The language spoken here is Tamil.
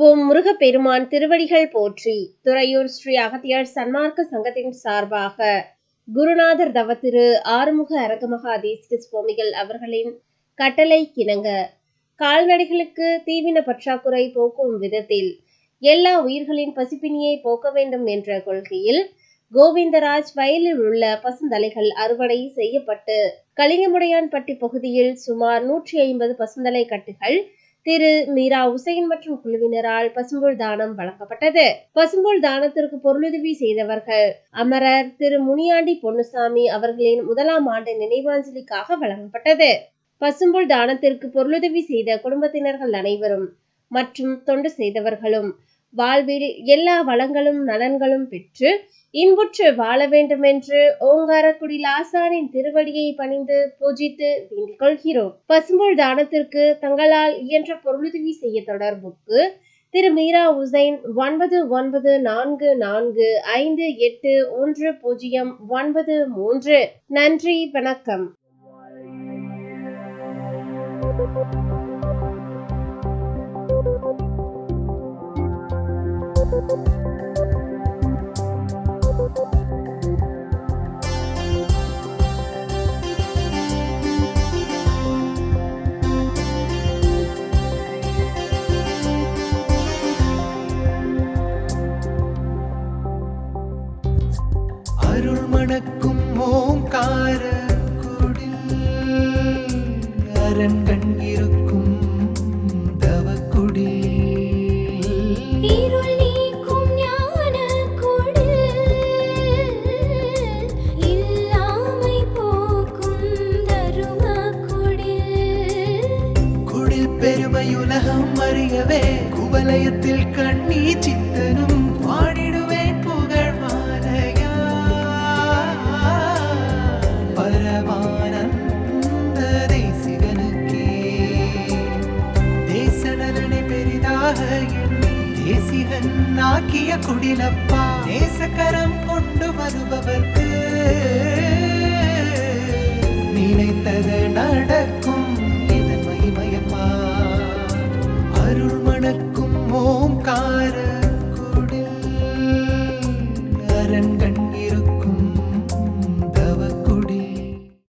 ஓம் முருகப்பெருமான் திருவடிகள் போற்றி. துறையூர் ஸ்ரீ அகத்தியர் சன்மார்க்க சங்கத்தின் சார்பாக குருநாதர் தவத்திரு ஆறுமுக அரங்கமகா தேசிக சுவாமிகள் அவர்களின் கட்டளை கிணங்க கால்நடைகளுக்கு தீவின பற்றாக்குறை போக்கும் விதத்தில் எல்லா உயிர்களின் பசிப்பினியை போக்க வேண்டும் என்ற கொள்கையில் கோவிந்தராஜ் வயலில் உள்ள பசுந்தலைகள் அறுவடை செய்யப்பட்டு கலிங்கமுடையான்பட்டி பகுதியில் சுமார் நூற்றி ஐம்பது பசுந்தலை கட்டுகள் திரு மீரா உசைன் மற்றும் குழுவினரால் பசும்புல் தானம் வழங்கப்பட்டது. பசும்புல் தானத்திற்கு பொருளுதவி செய்தவர்கள் அமரர் திரு முனியாண்டி பொன்னுசாமி அவர்களின் முதலாம் ஆண்டு நினைவாஞ்சலிக்காக வழங்கப்பட்டது. பசும்புல் தானத்திற்கு பொருளுதவி செய்த குடும்பத்தினர்கள் அனைவரும் மற்றும் தொண்டு செய்தவர்களும் வாழ்வில் எல்லா வளங்களும் நலன்களும் பெற்று இன்புற்று வாழ வேண்டுமென்று ஓங்காரக்குடி லாசாரின் திருவடியை பணிந்து பூஜித்து வேண்டிக் கொள்கிறோம். பசும்பொல் தானத்திற்கு தங்களால் இயன்ற பொருளுதவி செய்ய தொடர்புக்கு திரு மீரா உசைன் ஒன்பது ஒன்பது நான்கு நான்கு ஐந்து எட்டு ஒன்று பூஜ்ஜியம் ஒன்பது மூன்று. நன்றி வணக்கம். மணக்கும் ஓங்கார குடில் அரண்கண் பெருமையுலகம் அறியவே குவலயத்தில் கண்ணீ சித்தனும் பாடிடுவேன் புகழ் மாலையா. பரமானந்த தேசிகனுக்கே. தேச நலனை பெரிதாக எண்ணி தேசிகன் ஆக்கிய குடிலப்பா தேசக்கரம் கொண்டு வருபவர்க்கு. நினைத்தது நடக்க അരുൾ മണക്കും ഓംകാരം.